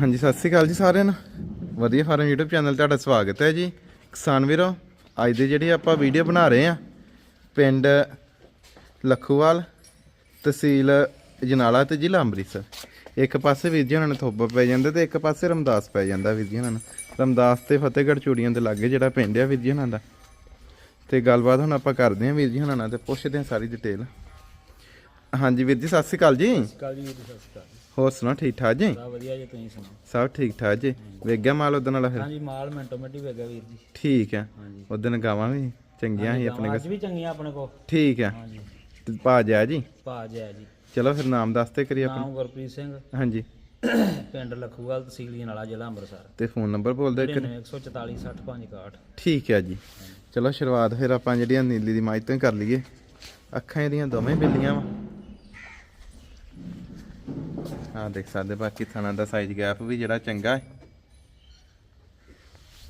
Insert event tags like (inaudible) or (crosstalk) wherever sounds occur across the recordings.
ਹਾਂਜੀ, ਸਤਿ ਸ੍ਰੀ ਅਕਾਲ ਜੀ ਸਾਰਿਆਂ ਨੂੰ। ਵਧੀਆ ਫਾਰਮ YouTube ਚੈਨਲ ਤੁਹਾਡਾ ਸਵਾਗਤ ਹੈ ਜੀ। ਕਿਸਾਨ ਵੀਰੋ, ਅੱਜ ਦੇ ਜਿਹੜੀ ਆਪਾਂ ਵੀਡੀਓ ਬਣਾ ਰਹੇ ਆ ਪਿੰਡ ਲਖੂਵਾਲ ਤਹਿਸੀਲ ਜਨਾਲਾ ਤੇ ਜ਼ਿਲ੍ਹਾ ਅੰਮ੍ਰਿਤਸਰ। ਇੱਕ ਪਾਸੇ ਵੀਰ ਜੀ ਉਹਨਾਂ ਨੂੰ ਥੋਬਾ ਪੈ ਜਾਂਦਾ ਤੇ ਇੱਕ ਪਾਸੇ ਰਮਦਾਸ ਪੈ ਜਾਂਦਾ ਵੀਰ ਜੀ ਉਹਨਾਂ ਨੂੰ। ਰਮਦਾਸ ਤੇ ਫਤਿਹਗੜ੍ਹ ਚੂੜੀਆਂ ਦੇ ਲਾਗੇ ਜਿਹੜਾ ਪਿੰਡ ਆ ਵੀਰ ਜੀ ਉਹਨਾਂ ਦਾ। ਤੇ ਗੱਲਬਾਤ ਹੁਣ ਆਪਾਂ ਕਰਦੇ ਹਾਂ ਵੀਰ ਜੀ ਉਹਨਾਂ ਨਾਲ ਤੇ ਪੁੱਛਦੇ ਹਾਂ ਸਾਰੀ ਡਿਟੇਲ ਹਾਂਜੀ ਵੀਰ ਜੀ, ਸਤਿ ਸ੍ਰੀ ਅਕਾਲ ਜੀ। ਕਾਲ ਜੀ, ਵੀਰ ਜੀ, ਸਤਿ ਸ਼੍ਰੀ ਅਕਾਲ। ਹੋਰ ਸੁਣਾਓ ਠੀਕ ਠਾਕ ਜੀ? ਸਭ ਵਧੀਆ ਜੀ ਤੁਸੀਂ ਸੁਣਾਓ? ਸਭ ਠੀਕ ਠਾਕ ਜੀ। ਵੇਖ ਗਿਆ ਮਾਲ ਉਦੋਂ ਵਾਲਾ ਫਿਰ? ਹਾਂਜੀ ਮਾਲ ਮਿੰਟੋ ਮਿੰਟ ਵੇਗਾ ਵੀਰ ਜੀ। ਠੀਕ ਹੈ ਉਦੋਂ ਗਾਵਾਂ ਵੀ ਚੰਗੀਆਂ ਸੀ ਆਪਣੇ ਅੱਜ ਵੀ ਚੰਗੀਆਂ ਆਪਣੇ ਕੋਲ। ਠੀਕ ਹੈ ਹਾਂਜੀ। ਭਾ ਜਾ ਜੀ? ਭਾ ਜੈ ਜੀ। ਚਲੋ ਫਿਰ ਨਾਮ ਦੱਸਤੇ ਕਰੀ ਆਪਣਾ। ਨਾਮ ਗੁਰਪ੍ਰੀਤ ਸਿੰਘ। ਹਾਂਜੀ। (coughs) ਪਿੰਡ ਲਖੂਵਾਲ ਤਹਿਸੀਲ ਜਨਾਲਾ ਜ਼ਿਲ੍ਹਾ ਅੰਮ੍ਰਿਤਸਰ। ਤੇ ਫੋਨ ਨੰਬਰ ਬੋਲ ਦਿਓ ਇੱਕ। 9144 65 ਠੀਕ ਹੈ ਜੀ। ਚਲੋ ਸ਼ੁਰੂਆਤ ਫਿਰ ਆਪਾਂ ਜਿਹੜੀਆਂ ਨੀਲੀ ਦੀ ਮਾਈ ਤੋਂ ਹੀ ਕਰ ਲਈਏ। ਅੱਖਾਂ ਇਹਦੀਆਂ ਦੋਵੇਂ ਬਿੱਲੀਆਂ ਵਾ। ਆ ਦੇਖ ਸਕਦੇ ਬਾਕੀ ਥਣਾ ਦਾ ਸਾਈਜ਼ ਗੈਪ ਵੀ ਜਿਹੜਾ ਚੰਗਾ ਹੈ।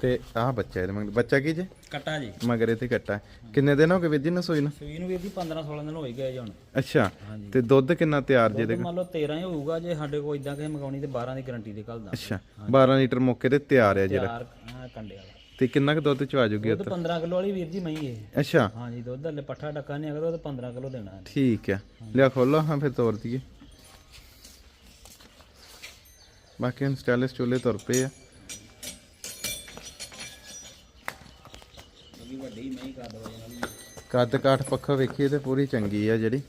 ਤੇ ਆਹ ਬੱਚਾ ਇਹਦੇ ਮਗਰ ਬੱਚਾ ਕੀ ਜੇ? ਕੱਟਾ ਜੀ। ਮਗਰ ਇਹਦੇ ਕੱਟਾ ਕਿੰਨੇ ਦਿਨ ਹੋ ਗਏ ਵੀਰ ਜੀ ਨੂੰ ਸੂਈ ਨੂੰ? ਨੂੰ ਵੀਰ 15 16 ਦਿਨ ਹੋਈ ਗਏ ਜਣ ਅੱਛਾ ਤੇ ਦੁੱਧ ਕਿੰਨਾ ਤਿਆਰ ਜੇ ਦੇ ਮੰਨ ਲਓ 13 ਹੀ ਹੋਊਗਾ ਜੇ ਸਾਡੇ ਕੋਲ ਇਦਾਂ ਕਿਸੇ ਮਗਾਉਣੀ ਤੇ 12 ਦੀ ਗਾਰੰਟੀ ਦੇ ਕੱਲ ਦਾ। ਅੱਛਾ 12 ਲੀਟਰ ਮੌਕੇ ਤੇ ਤਿਆਰ ਹੈ ਜਿਹੜਾ। ਤਿਆਰ ਕੰਡੇ ਵਾਲਾ। ਤੇ ਕਿੰਨਾ ਕੁ ਦੁੱਧ ਚ ਆ ਜੂਗੀ ਦੁੱਧ 15 ਕਿਲੋ ਵਾਲੀ ਵੀਰ ਜੀ ਮਈ ਹੈ ਅੱਛਾ। ਹਾਂਜੀ ਦੁੱਧ ਹਲੇ ਪੱਠਾ ਡੱਕਾ ਨਹੀਂ ਅਗਰ ਉਹ 15 ਕਿਲੋ ਦੇਣਾ। ਠੀਕ ਹੈ। ਲਿਆ ਖੋਲੋ ਹਾਂ ਫਿਰ ਤੋੜ ਦਈਏ। ਬਾਕੀ ਹੁਣ ਸਟੈਲਸ ਚੋਲੇ ਤੁਰ ਪਏ ਆ। ਕੱਦ ਕਾਠ ਪੱਖੋਂ ਵੇਖੀਏ ਤੇ ਪੂਰੀ ਚੰਗੀ ਆ ਜਿਹੜੀ।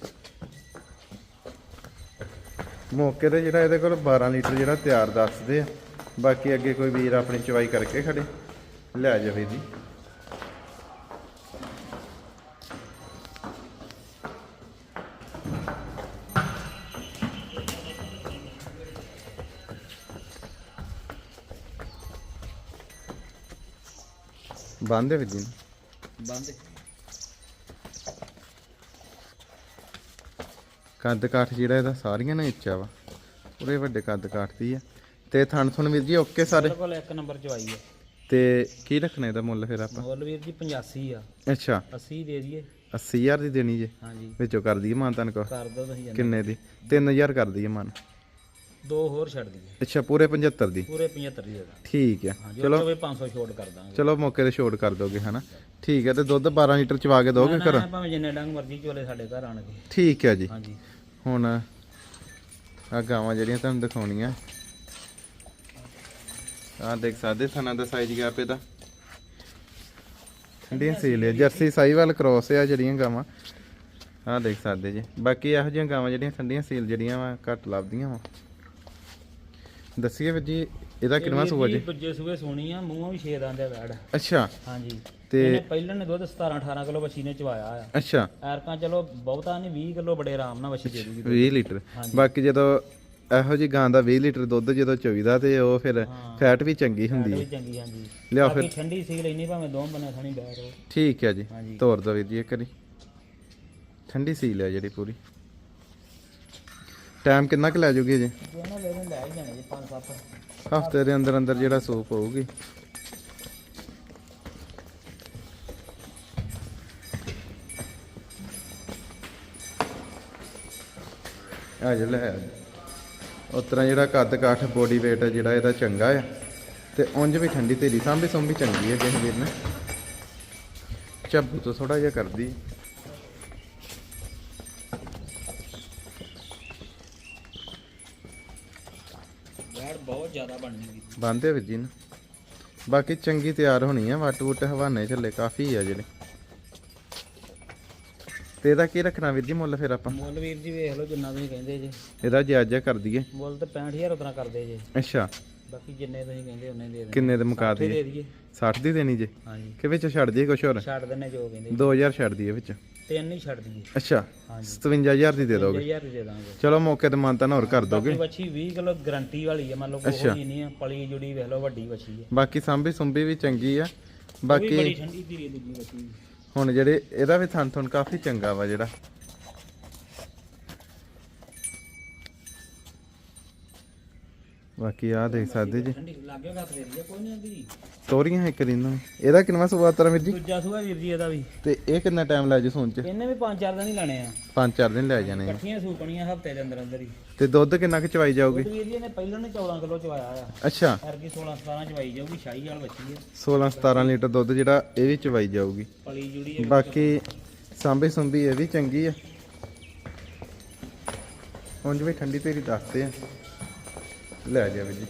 ਮੌਕੇ ਤੇ ਜਿਹੜਾ ਇਹਦੇ ਕੋਲ 12 ਲੀਟਰ ਜਿਹੜਾ ਤਿਆਰ ਦੱਸਦੇ ਆ। ਬਾਕੀ ਅੱਗੇ ਕੋਈ ਵੀਰ ਆਪਣੀ ਚਵਾਈ ਕਰਕੇ ਖੜੇ। ਲੈ ਜਾਵੇ ਜੀ। ਬੰਦੇ ਵੀ ਜੀ। ਬੰਦ ਕੱਦ ਕਾਠ ਜਿਹੜਾ ਇਹਦਾ ਸਾਰੀਆਂ ਨਾਲ ਉੱਚਾ ਵਾ। ਪੂਰੇ ਵੱਡੇ ਕੱਦ ਕਾਠ ਦੀ ਆ। ਤੇ ਥਣ ਥਣ ਵੀਰ ਜੀ ਓਕੇ ਸਾਰੇ? ਬਿਲਕੁਲ ਇੱਕ ਨੰਬਰ ਆਈ ਹੈ। ਤੇ ਕੀ ਰੱਖਣਾ ਇਹਦਾ ਮੁੱਲ ਫਿਰ ਆਪਾਂ? ਮੁੱਲ ਵੀਰ ਜੀ 85 ਆ। ਅੱਛਾ। 80 ਦੇ ਦਈਏ। 80000 ਦੀ ਦੇਣੀ ਜੇ। ਹਾਂਜੀ। ਵਿੱਚੋਂ ਕਰ ਦਈਏ ਮਾਨ ਤਨ ਕੋ? ਕਰ ਦੋ ਤੁਸੀਂ ਕਿੰਨੇ ਦੀ? 3000 ਕਰ ਦਈਏ ਮਨ। ਦੋ ਹੋਰ ਛੱਡ ਦਈਏ। ਅੱਛਾ ਪੂਰੇ 75 ਦੀ? ਪੂਰੇ 75 ਦੀ ਜਗ੍ਹਾ ਠੀਕ ਹੈ ਹਾਂਜੀ ਚਲੋ। ਚਲੋ 500 ਛੋਟ ਕਰ ਦਾਂਗੇ। ਚਲੋ ਮੌਕੇ ਤੇ ਛੋਟ ਕਰ ਦੋਗੇ ਹਨਾ? ਠੀਕ ਹੈ ਤੇ ਦੁੱਧ 12 ਲੀਟਰ ਚਵਾ ਕੇ ਦੋਗੇ ਘਰ? ਭਾਵੇਂ ਜਿੰਨੇ ਡੰਗ ਮਰਜ਼ੀ ਚੋਲੇ ਸਾਡੇ ਘਰ ਆਣ ਕੇ ਠੀਕ ਹੈ ਜੀ। ਹਾਂਜੀ। ਹੁਣ ਆ ਗਾਵਾਂ ਜਿਹੜੀਆਂ ਤੁਹਾਨੂੰ ਦਿਖਾਉਣੀਆਂ। ਆ ਦੇਖ ਸਕਦੇ ਥਣਾ ਦਾ ਸਾਈਜ਼ ਗਿਆ ਪੇ ਦਾ ਠੰਡੀਆਂ ਸੀਲ ਹੈ ਜਰਸੀ ਸਾਈਵਾਲ ਕ੍ਰੋਸ ਆ ਜਿਹੜੀਆਂ ਗਾਵਾਂ। ਆ ਦੇਖ ਸਕਦੇ ਜੀ। ਬਾਕੀ ਇਹੋ ਜਿਹੀਆਂ ਗਾਵਾਂ ਜਿਹੜੀਆਂ ਠੰਡੀਆਂ ਸੀਲ ਜਿਹੜੀਆਂ ਵਾ ਘੱਟ ਲੱਭਦੀਆਂ ਵਾ। ਦੱਸੀਏ ਵੀਰ ਜੀ ਇਹਦਾ ਕਿੰਨਾ ਸੂਆ ਜੀ ਦੂਜੇ ਸੂਏ ਸੋਣੀ ਆ ਮੂੰਹੋਂ ਵੀ ਛੇ ਆ ਵੈੜ। ਅੱਛਾ। ਹਾਂਜੀ। ਤੇ- ਇਹਨੇ ਪਹਿਲਾਂ ਨੇ ਦੁੱਧ 17 18 ਕਿਲੋ ਵਛੀ ਨੇ ਚਵਾਇਆ ਆ। ਅੱਛਾ। ਐਰਕਾਂ ਚਲੋ ਬਹੁਤਾ ਨਹੀਂ 20 ਕਿਲੋ ਬੜੇ ਆਰਾਮ ਨਾਲ ਵਛੀ ਦੇ ਦੂਗੀ 20 ਲੀਟਰ। ਬਾਕੀ ਜਦੋਂ ਇਹੋ ਜੀ ਗਾਂ ਦਾ 20 ਲੀਟਰ ਦੁੱਧ ਜਦੋਂ ਚੋਈਦਾ ਤੇ ਉਹ ਫਿਰ। ਫੈਟ ਵੀ ਚੰਗੀ ਹੁੰਦੀ ਹੈ ਚੰਗੀ ਹਾਂਜੀ। ਲਿਆ ਫਿਰ। ਠੰਡੀ ਸੀ ਲੈਣੀ ਭਾਵੇਂ ਦੋ ਬਣੇ ਥਣੀ ਬੈਠ ਠੀਕ ਹੈ ਜੀ। ਤੋਰ ਦੋ ਵੀਰ ਜੀ ਇੱਕ ਵਾਰੀ। ਠੰਡੀ ਸੀਲ ਹੈ ਜਿਹੜੀ ਪੂਰੀ। ਟਾਈਮ ਕਿੰਨਾ ਕੁ ਲੈ ਜੂਗੀ ਜੀ ਹਫ਼ਤੇ ਦੇ ਅੰਦਰ ਅੰਦਰ ਜਿਹੜਾ ਸੂਪ ਹੋਊਗੀ। ਆ ਜੇ ਲੈ। ਉਤਰਾ ਜਿਹੜਾ ਕੱਦ ਕਾਠ ਬੋਡੀ weight ਹੈ ਜਿਹੜਾ ਇਹਦਾ ਚੰਗਾ ਆ। ਤੇ ਉਂਝ ਵੀ ਠੰਡੀ ਤੇਰੀ ਸਾਂਭੀ ਸੰਭੀ ਚੰਗੀ ਹੈ ਕਿਸੇ ਵੀਰ ਨੇ। ਝੱਬੂ ਤੋਂ ਥੋੜਾ ਜਿਹਾ ਕਰਦੀ ਬੈੜ ਬਹੁਤ ਜ਼ਿਆਦਾ ਬਣਨੀ ਜੀ ਬੰਦੇ ਵੀਰ ਜੀ ਨੂੰ। ਬਾਕੀ ਚੰਗੀ ਤਿਆਰ ਹੋਣੀ ਆ ਵੱਟ ਵੁੱਟ ਹਵਾਨੇ ਚੱਲੇ ਕਾਫੀ ਆ ਜਿਹੜੇ। ਤੇ ਇਹਦਾ ਕੀ ਰੱਖਣਾ ਵੀਰ ਜੀ ਮੁੱਲ ਫਿਰ ਆਪਾਂ? ਮੁੱਲ ਵੀਰ ਜੀ ਵੇਖ ਲਓ ਜਿੰਨਾ ਤੁਸੀਂ ਕਹਿੰਦੇ ਜੇ। ਇਹਦਾ ਜਾਇਜ਼ਾ ਕਰ ਦਈਏ। ਮੁੱਲ ਤੇ 65000 ਉਤਨਾ ਕਰਦੇ ਜੇ। ਅੱਛਾ। ਬਾਕੀ ਜਿੰਨੇ ਤੁਸੀਂ ਕਹਿੰਦੇ ਉਹਨੇ ਦੇ ਦੇਣੇ। ਕਿੰਨੇ ਦੇ ਮੁਕਾ ਦੇ ਦੇ ਦਈਏ। 60 ਦੀ ਦੇਣੀ ਜੇ। ਹਾਂਜੀ। ਕਿ ਵਿੱਚ ਛੱਡ ਦਈਏ ਕੁਛ ਹੋਰ? ਛੱਡ ਦਿੰਨੇ ਜੋ ਕਹਿੰਦੇ। 2000 ਛੱਡ ਦਈਏ ਵਿੱਚ। ਤਿੰਨ ਹੀ ਛੱਡ ਦਈਏ। ਅੱਛਾ ਹਾਂਜੀ। 57000 ਦੀ ਦੇ ਦੋਗੇ। 5000 ਦੇ ਦਾਂਗੇ। ਚਲੋ ਮੌਕੇ ਤੇ ਮਾਨਤਾ ਹੋਰ ਕਰ ਦੋਗੇ। ਬਾਕੀ ਵੱਛੀ 20 ਕਿਲੋ ਗਾਰੰਟੀ ਵਾਲੀ ਹੈ ਮੰਨ ਲਓ। ਕੋਈ ਨਹੀਂ ਹੈ ਪਲੀ ਜੁੜੀ ਵੇਖ ਲਓ ਵੱਡੀ ਵੱਛੀ ਹੈ ਬਾਕੀ ਸਾਂਭੀ ਸੁੰਭੀ ਵੀ ਚੰਗੀ ਆ। ਬੜੀ ਬਾਕੀ ਠੰਡੀ ਧੀਰੀ ਹੁਣ ਜਿਹੜੇ ਇਹਦਾ ਵੀ ਥਣ ਥਣ ਕਾਫੀ ਚੰਗਾ ਵਾ ਜਿਹੜਾ। ਬਾਕੀ ਆ ਦੇਖ ਸਕਦੇ ਜੀ। ਲਾਗੇ ਘੱਟ ਦੇ ਰਹੀ ਹੈ ਕੋਈ ਨਹੀਂ ਆਂਦੀ ਤੋਰੀਆਂ ਇੱਕ ਦਿਨ ਨੂੰ। ਇਹਦਾ ਕਿੰਨਾ ਸੁਭਾ ਤਰਾ ਵੀਰ ਜੀ? ਦੂਜਾ ਸੂਆ ਵੀਰ ਜੀ ਇਹਦਾ ਵੀ। ਤੇ ਇਹ ਕਿੰਨਾ ਟਾਈਮ ਲੈ ਜੂ ਸੂਣ ਚ? ਇਹਨੇ ਵੀ 5-4 ਦਿਨ ਹੀ ਲੈਣੇ ਆ। ਪੰਜ ਚਾਰ ਦਿਨ ਲੈ ਜਾਣੇ ਆ। ਇਕੱਠੀਆਂ ਹਫ਼ਤੇ ਦੇ ਅੰਦਰ ਅੰਦਰ ਹੀ। ਤੇ ਦੁੱਧ ਕਿੰਨਾ ਕੁ ਚਵਾਈ ਜਾਊਗੀ? ਵੀਰ ਜੀ ਨੇ ਪਹਿਲਾਂ ਨੇ 14 ਕਿਲੋ ਚਵਾਇਆ ਆ। ਅੱਛਾ। ਐਰਗੀ 16 17 ਚਵਾਈ ਜਾਊਗੀ ਸ਼ਾਹੀ ਵਾਲ ਬੱਚੀ ਹੈ 16 17 ਲੀਟਰ ਦੁੱਧ ਜਿਹੜਾ ਇਹ ਵੀ ਚਵਾਈ ਜਾਊਗੀ। ਪਲੀ ਜੁੜੀ ਹੈ ਬਾਕੀ ਸਾਂਭੇ ਸੁੰਭੀ ਇਹ ਵੀ ਚੰਗੀ ਆ। ਉਂਝ ਵੀ ਠੰਡੀ ਤੇਰੀ ਦੱਸਦੇ ਆ। ਲੈ ਜਾ ਵੀ ਜੀ।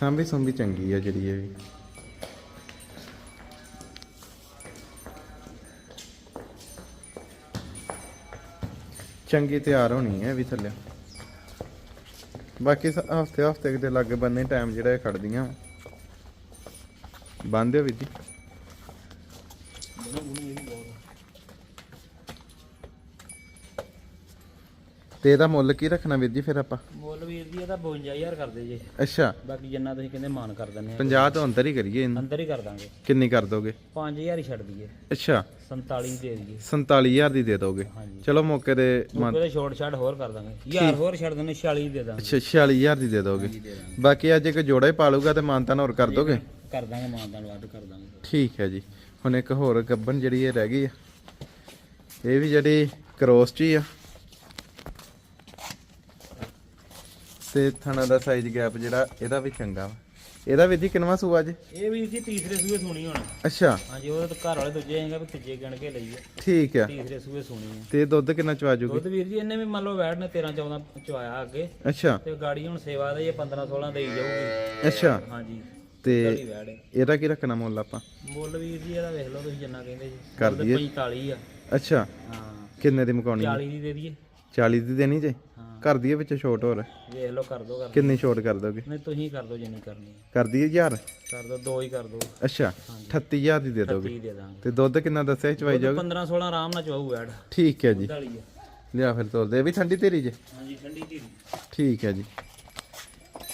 ਸਾਂਭੀ ਸੁੰਭੀ ਚੰਗੀ ਆ ਜਿਹੜੀ ਇਹ ਵੀ। ਚੰਗੀ ਤਿਆਰ ਹੋਣੀ ਹੈ ਇਹ ਵੀ ਥੱਲੇ। ਬਾਕੀ ਹਫ਼ਤੇ ਹਫ਼ਤੇ ਦੇ ਲੱਗੇ ਬੰਨੇ ਟਾਈਮ ਜਿਹੜਾ ਇਹ ਖੜਦੀਆਂ। ਬੰਦੇ ਵੀ ਜੀ। ਤੇ ਇਹਦਾ ਮੁੱਲ ਕੀ ਰੱਖਣਾ ਵੀਰ ਜੀ ਫਿਰ ਆਪਾਂ? ਮੁੱਲ ਵੀਰ ਜੀ ਇਹਦਾ 52000 ਕਰਦੇ ਜੇ। ਅੱਛਾ। ਬਾਕੀ ਜਿੰਨਾ ਤੁਸੀਂ ਕਹਿੰਦੇ ਮਾਨ ਕਰ ਦਿੰਦੇ ਆ। 50 ਤੋਂ ਅੰਦਰ ਹੀ ਕਰੀਏ ਇਹਨੂੰ। ਅੰਦਰ ਹੀ ਕਰ ਦਾਂਗੇ। ਕਿੰਨੀ ਕਰ ਦੋਗੇ? 5000 ਹੀ ਛੱਡ ਦਈਏ। ਅੱਛਾ। 47 ਦੇ ਦਈਏ। 47000 ਦੀ ਦੇ ਦੋਗੇ। ਚਲੋ ਮੌਕੇ ਦੇ ਮੁੱਕੇ ਦੇ ਛੋਟ ਛੱਡ ਹੋਰ ਕਰ ਦਾਂਗੇ। ਯਾਰ ਹੋਰ ਛੱਡ ਦਿੰਦੇ 46 ਦੇ ਦਾਂਗੇ। ਅੱਛਾ 46000 ਦੀ ਦੇ ਦੋਗੇ। ਬਾਕੀ ਅੱਜ ਇੱਕ ਜੋੜਾ ਹੀ ਪਾਲੂਗਾ ਤੇ ਮਾਨਤਾਨ ਹੋਰ ਕਰ ਦੋਗੇ? ਕਰ ਦਾਂਗੇ ਮਾਨਦਾਨ ਵੱਧ ਕਰ ਦਾਂਗੇ। ਠੀਕ ਹੈ ਜੀ। ਹੁਣ ਇੱਕ ਹੋਰ ਗੱਬਨ ਜਿਹੜੀ ਇਹ ਰਹਿ ਗਈ ਆ। ਇਹ ਵੀ ਜਿਹੜੀ ਕ੍ਰੋਸ ਚ ਹੀ ਆ। ਤੇ ਥਣਾ ਦਾ ਸਾਈਜ਼ ਗੈਪ ਜਿਹੜਾ ਇਹਦਾ ਵੀ ਚੰਗਾ ਵਾ। ਇਹਦਾ ਵੀ ਜੀ ਕਿੰਨਵਾ ਸੂਆ ਜੀ? ਇਹ ਵੀਰ ਜੀ ਤੀਸਰੇ ਸੂਏ ਸੁਣੀ ਹੁਣ। ਅੱਛਾ। ਹਾਂਜੀ ਉਹ ਤਾਂ ਘਰ ਵਾਲੇ ਦੂਜੇ ਹੈਗਾ ਵੀ ਤੀਜੇ ਗਿਣ ਕੇ ਲਈਏ। ਠੀਕ ਆ। ਤੀਸਰੇ ਸੂਏ ਸੁਣੀ ਹੈ ਤੇ ਦੁੱਧ ਕਿੰਨਾ ਚਵਾ ਜੂਗੀ? ਦੁੱਧ ਵੀਰ ਜੀ ਇਹਨੇ ਵੀ ਮੰਨ ਲਓ ਵੈਟ ਨੇ 13 14 ਚਵਾਇਆ ਅੱਗੇ। ਅੱਛਾ। ਤੇ ਗਾੜੀ ਹੁਣ ਸੇਵਾ ਦਾ ਇਹ 15 16 ਦੇਈ ਜਾਊਗੀ। ਅੱਛਾ। ਹਾਂਜੀ। ਤੇ। ਇਹਦਾ ਕੀ ਰੱਖਣਾ ਮੁੱਲ ਆਪਾਂ? ਮੁੱਲ ਵੀਰ ਜੀ ਇਹਦਾ ਵੇਖ ਲਓ ਤੁਸੀਂ ਜਿੰਨਾ ਕਹਿੰਦੇ ਜੀ। ਕਰ ਦਈਏ। 45 ਆ। ਅੱਛਾ। ਹਾਂ। ਕਿੰਨੇ ਦੀ ਮੁਕਾਉਣੀ 40 ਦੀ ਦੇ ਦਈਏ। 40 ਦੀ ਦੇਣੀ ਜੇ? ਹਾਂ। ਕਰ ਦਈਏ ਵਿੱਚ ਛੋਟ ਹੋਰ। ਵੇਖ ਲਓ ਕਰ ਦੋ ਕਰ ਦਿਓ। ਕਿੰਨੀ ਛੋਟ ਕਰ ਦੋਗੇ? ਨਹੀਂ ਤੁਸੀਂ ਕਰ ਦੋ ਜਿੰਨੀ ਕਰਨੀ ਹੈ। ਕਰ ਦਈਏ 1000 ਕਰ ਦੋ ਦੋ ਹੀ ਕਰ ਦੋ। ਅੱਛਾ 38000 ਦੀ ਦੇ ਦੋਗੇ। 30 ਦੇ ਦਾਂਗੇ। ਤੇ ਦੁੱਧ ਕਿੰਨਾ ਦੱਸਿਆ ਸੀ ਚਵਾਈ ਜਾਊਗੀ? 15 16 ਆਰਾਮ ਨਾਲ ਚਵਾਊ ਵੈਟ ਠੀਕ ਹੈ ਜੀ। ਲਿਆ ਫਿਰ ਤੋਲ ਦੇ। ਇਹ ਵੀ ਠੰਡੀ ਤੇਰੀ ਜੇ? ਹਾਂਜੀ ਠੰਡੀ ਧੀਰੀ। ਠੀਕ ਹੈ ਜੀ।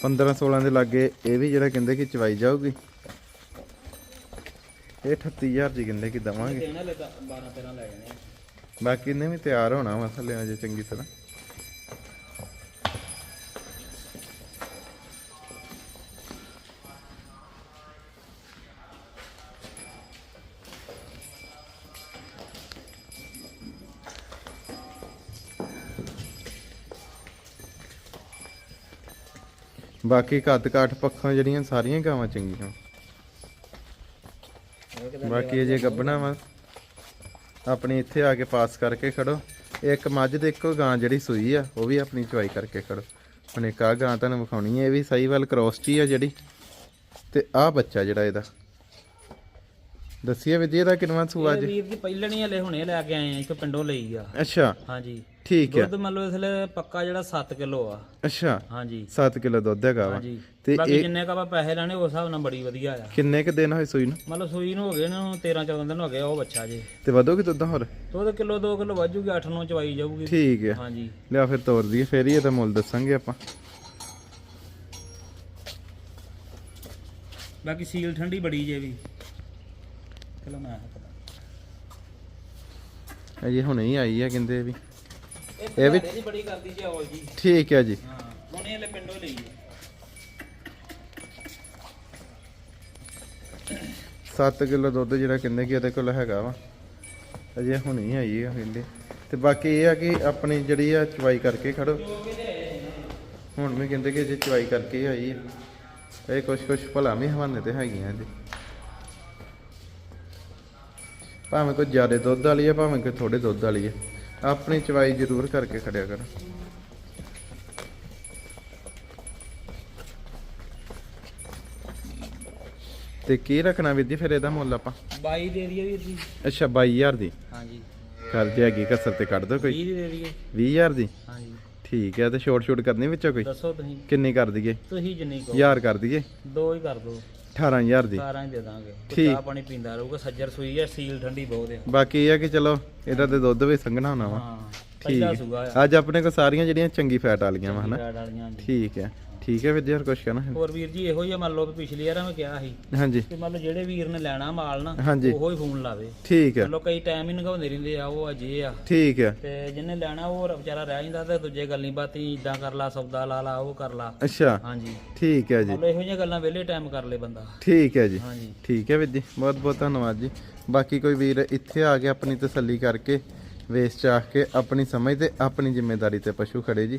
15 16 ਦੇ ਲਾਗੇ ਇਹ ਵੀ ਜਿਹੜਾ ਕਹਿੰਦੇ ਕਿ ਚਵਾਈ ਜਾਊਗੀ। ਇਹ 38000 ਜੀ ਕਹਿੰਦੇ ਕਿ ਦਵਾਂਗੇ। ਦੇਣਾ ਲੈ ਤਾਂ 12 13 ਲੈ ਜਾਣੇ ਆ। ਬਾਕੀ ਇਹਨੇ ਵੀ ਤਿਆਰ ਹੋਣਾ ਵਾ ਥੱਲੇ ਅਜੇ ਚੰਗੀ ਤਰ੍ਹਾਂ। ਬਾਕੀ ਕੱਦ ਕਾਠ ਪੱਖਾਂ ਜਿਹੜੀਆਂ ਸਾਰੀਆਂ ਗਾਵਾਂ ਚੰਗੀਆਂ। ਬਾਕੀ ਅਜੇ ਗੱਬਣਾ ਵਾ। ਆਪਣੀ ਇੱਥੇ ਆ ਕੇ ਪਾਸ ਕਰਕੇ ਖੜੋ। ਇੱਕ ਮੱਝ ਦੇ ਇੱਕੋ ਗਾਂ ਜਿਹੜੀ ਸੂਈ ਆ, ਉਹ ਵੀ ਆਪਣੀ ਚਵਾਈ ਕਰਕੇ ਖੜੋ। ਹੁਣ ਇੱਕ ਆ ਗਾਂ ਤੁਹਾਨੂੰ ਵਿਖਾਉਣੀ ਹੈ ਇਹ ਵੀ ਸਾਈਵਾਲ ਕ੍ਰੋਸ ਚ ਹੀ ਆ ਜਿਹੜੀ। ਤੇ ਆਹ ਬੱਚਾ ਜਿਹੜਾ ਇਹਦਾ। ਦੱਸੀਏ ਵੀ ਜੀ ਇਹਦਾ ਕਿੰਨਵਾਂ ਸੂਆ ਇਹ ਜੀ ਵੀਰ ਜੀ ਪਹਿਲਾਂ ਨਹੀਂ ਹਲੇ ਹੁਣੇ ਲੈ ਕੇ ਆਏ ਆ ਇੱਕ ਪਿੰਡੋਂ ਲਈ ਆ। ਅੱਛਾ। ਹਾਂਜੀ। ਠੀਕ ਹੈ ਦੁੱਧ ਮੰਨ ਲਓ ਇਸ ਪੱਕਾ ਜਿਹੜਾ 7 ਕਿਲੋ ਆ। ਅੱਛਾ। ਹਾਂਜੀ। 7 ਕਿਲੋ ਦੁੱਧ ਹੈਗਾ ਵਾ। ਹਾਂਜੀ। ਤੇ ਬਾਕੀ ਇਹ ਜਿੰਨੇ ਕਾ ਆਪਾਂ ਪੈਸੇ ਲੈਣੇ ਉਸ ਹਿਸਾਬ ਨਾਲ ਬੜੀ ਵਧੀਆ ਆ। ਕਿੰਨੇ ਕ ਦਿਨ ਹੋਏ ਸੂਈ ਨੂੰ? ਮੰਨ ਲਓ ਸੂਈ ਨੂੰ ਹੋ ਗਏ ਨਾ 13 14 ਦਿਨ ਹੋ ਗਏ ਉਹ ਬੱਚਾ ਜੇ। ਤੇ ਵਧੋਗੀ ਦੁੱਧ ਹੋਰ? ਦੁੱਧ ਕਿਲੋ 2 ਕਿਲੋ ਵਾਜੂਗੀ 8 9 ਚਵਾਈ ਜਾਊਗੀ। ਠੀਕ ਹੈ ਹਾਂਜੀ। ਲਿਆ ਫਿਰ ਤੋਰ ਦਈਏ ਫੇਰ ਹੀ ਇਹਦਾ ਮੁੱਲ ਦੱਸਾਂਗੇ ਆਪਾਂ। ਬਾਕੀ ਸੀਲ ਠੰਡੀ ਬੜੀ ਜੇ ਵੀ। ਮੈਂ ਪਤਾ ਅਜੇ ਹੁਣੇ ਹੀ ਆਈ ਆ ਕਹਿੰਦੇ ਵੀ। ਇਹ ਵੀ- ਬੜੀ ਕਰਦੀ ਜੇ ਔਲ ਜੀ। ਠੀਕ ਹੈ ਜੀ। ਹਾਂ ਹੁਣੇ ਹਲੇ ਪਿੰਡੋਂ ਲਈ ਹੈ 7 ਕਿਲੋ ਦੁੱਧ ਜਿਹੜਾ ਕਹਿੰਦੇ ਕਿ ਇਹਦੇ ਕੋਲ ਹੈਗਾ ਵਾ। ਅਜੇ ਹੁਣੇ ਹੀ ਆਈ ਆ ਕਹਿੰਦੇ। ਤੇ ਬਾਕੀ ਇਹ ਆ ਕਿ ਆਪਣੀ ਜਿਹੜੀ ਆ ਚਵਾਈ ਕਰਕੇ ਖੜੋ। ਹੁਣ ਵੀ ਕਹਿੰਦੇ ਕਿ ਜੇ ਚਵਾਈ ਕਰਕੇ ਹੀ ਆਈ ਆ। ਇਹ ਕੁਛ ਕੁਛ ਭਲਾ ਵੀ ਹਵਾਨੇ ਤੇ ਹੈਗੀਆਂ ਜੀ। ਭਾਵੇਂ ਕੋਈ ਜ਼ਿਆਦਾ ਦੁੱਧ ਵਾਲੀ ਆ ਭਾਵੇਂ ਕੋਈ ਥੋੜੇ ਦੁੱਧ ਵਾਲੀ ਆ। ਆਪਣੀ ਚਵਾਈ ਜ਼ਰੂਰ ਕਰਕੇ ਖੜਿਆ ਕਰੋ। ਤੇ ਕੀ ਰੱਖਣਾ ਵੀਰ ਜੀ ਫਿਰ ਇਹਦਾ ਮੁੱਲ ਆਪਾਂ? 22 ਦੇ ਦਈਏ ਵੀਰ ਜੀ। ਅੱਛਾ 22000 ਦੀ। ਹਾਂਜੀ। ਕਰ ਜੇ ਹੈਗੀ ਕਸਰ ਤੇ ਕੱਢ ਦੋ 20 ਕੋਈ। ਦੀ ਦੇ ਦਈਏ। 20000 ਦੀ? ਹਾਂਜੀ। ਠੀਕ ਹੈ ਤੇ ਛੋਟ ਛੋਟ ਕਰਨੀ ਵਿੱਚੋਂ ਕੋਈ? ਦੱਸੋ ਤੁਸੀਂ। ਕਿੰਨੀ ਕਰ ਦਈਏ? ਤੁਸੀਂ ਜਿੰਨੀ ਕਹੋ। ਹਜ਼ਾਰ ਕਰ ਦਈਏ। ਦੋ ਹੀ ਕਰ ਦੋ। 18000 ਦੀ। ਸਾਰਾਂ ਹੀ ਦੇ ਦਾਂਗੇ। ਠੀਕ। ਚਾਹ ਪਾਣੀ ਪੀਂਦਾ ਰਹੂਗਾ ਸੱਜਰ ਸੂਈ ਹੈ ਸੀਲ ਠੰਡੀ ਬਹੁਤ ਹੈ ਬਾਕੀ ਇਹ ਆ ਕਿ ਚਲੋ ਇਹਦਾ ਤੇ ਦੁੱਧ ਵੀ ਸੰਘਣਾ ਹੋਣਾ ਵਾ। ਹਾਂ ਠੀਕ ਪਹਿਲਾ ਹੈ। ਸੂਗਾ ਆ। ਅੱਜ ਆਪਣੇ ਕੋਲ ਸਾਰੀਆਂ ਜਿਹੜੀਆਂ ਚੰਗੀ ਫੈਟ ਵਾਲੀਆਂ ਵਾ ਹਨਾ? ਠੀਕ ਹੈ। ਠੀਕ ਹੈ ਵਿਦਿਆਰ ਕੁਛ ਕਹਿਣਾ ਹੈ? ਹੋਰ ਵੀਰ ਜੀ ਇਹੋ ਹੀ ਆ, ਮੰਨ ਲਓ ਵੀ ਪਿਛਲੀ ਵਾਰ ਮੈਂ ਕਿਹਾ ਸੀ ਹਾਂਜੀ। ਕਿ ਮੰਨ ਲਓ ਜਿਹੜੇ ਵੀਰ ਨੇ ਲੈਣਾ ਮਾਲ ਨਾ ਹਾਂਜੀ। ਉਹੋ ਹੀ ਫੋਨ ਲਾਵੇ। ਠੀਕ ਹੈ। ਮੰਨ ਲਓ ਕਈ ਟਾਈਮ ਹੀ ਨਗਾਉਂਦੇ ਰਹਿੰਦੇ ਆ ਉਹ ਅਜੇ ਆ। ਠੀਕ ਹੈ। ਤੇ ਜਿਹਨੇ ਲੈਣਾ ਉਹ ਵਿਚਾਰਾ ਰਹਿ ਜਾਂਦਾ ਤੇ ਦੂਜੇ ਗੱਲੀ ਬਾਤੀ ਇਦਾਂ ਕਰ ਲਾ ਸੌਦਾ ਲਾ ਲਾ ਉਹ ਕਰ ਲਾ। ਅੱਛਾ। ਹਾਂਜੀ। ਠੀਕ ਹੈ ਜੀ। ਮੰਨ ਲਓ ਇਹੋ ਜਿਹੀਆਂ ਗੱਲਾਂ ਵਿਹਲੇ ਟਾਈਮ ਕਰ ਲੇ ਬੰਦਾ। ਠੀਕ ਹੈ ਜੀ। ਹਾਂਜੀ। ਠੀਕ ਹੈ ਵੀਰ ਜੀ ਬਹੁਤ ਬਹੁਤ ਧੰਨਵਾਦ ਜੀ। ਬਾਕੀ ਕੋਈ ਵੀਰ ਇੱਥੇ ਆ ਕੇ ਆਪਣੀ ਤਸੱਲੀ ਕਰਕੇ ਵੇਚ ਚਾਹ ਕੇ ਆਪਣੀ ਸਮਝ ਤੇ ਆਪਣੀ ਜ਼ਿੰਮੇਵਾਰੀ ਤੇ ਪਸ਼ੂ ਖੜੇ ਜੀ।